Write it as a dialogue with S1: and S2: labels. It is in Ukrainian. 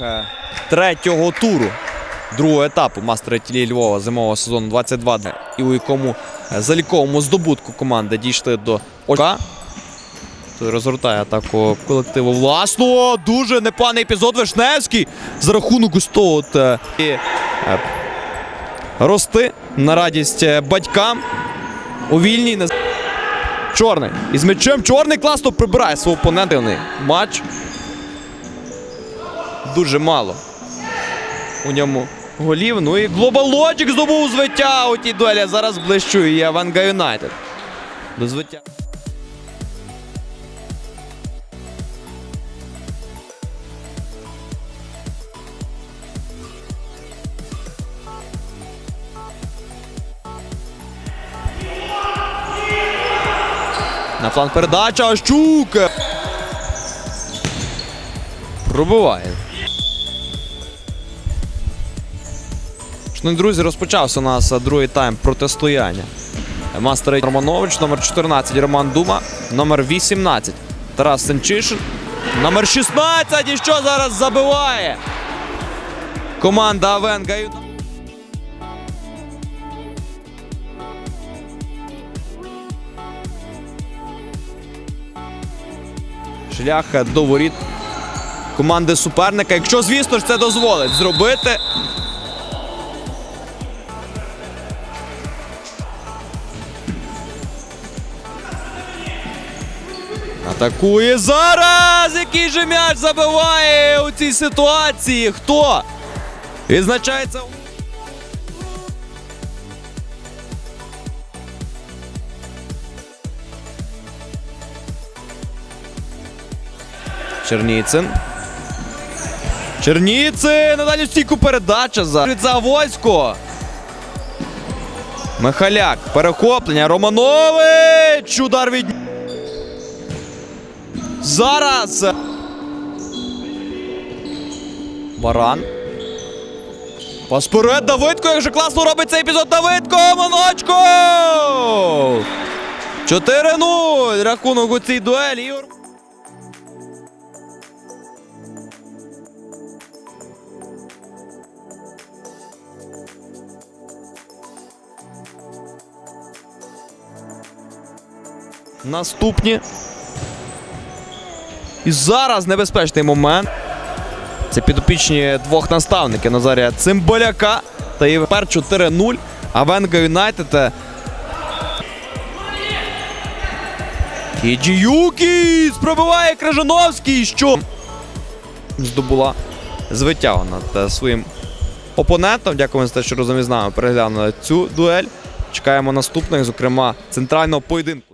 S1: Е, Третього туру другого етапу мастера тілі Львова зимового сезону 22, і у якому е, заліковому здобутку команди дійшли до очка. Розгортає атаку колективу власного. Дуже непоганий епізод Вишневський за рахунок ось того е, і, рости на радість батькам у вільній. Чорний. Із м'ячем чорний класно прибирає свого опонента. Матч. Дуже мало. У ньому голів. Ну і Глобалочик здобув звиття у тій дуелі. Зараз блищує Венга Юнайтед. До звиття. На фланг передача Щук. Пробиває. Шановні друзі, розпочався у нас другий тайм протистояння. Мастер Романович, номер 14 Роман Дума, номер 18 Тарас Сенчишин, номер 16. І що зараз забиває? Команда Авенга. Шлях до воріт команди суперника. Якщо, звісно ж, це дозволить зробити. Атакує зараз! Який же м'яч забиває у цій ситуації? Хто? Відзначається. Черніцин. Черніцин! На дальню стійку передача за від Завойсько. Михаляк. Перехоплення. Романович! Удар від. Зараз. Баран. Пас вперед Давидко. Як же класно робить цей епізод Давидко! Моночко! 4-0. Рахунок у цій дуелі. Наступні. І зараз небезпечний момент. Це підопічні двох наставників Назарія Цимбаляка та Євпер 4-0. А Венга Юнайтед. е, Кіджіюкіс пробиває Крижановський, що здобула звиття над е, своїм опонентом. Дякуємо за те, що разом із нами переглянули цю дуель. Чекаємо наступних, зокрема, центрального поєдинку.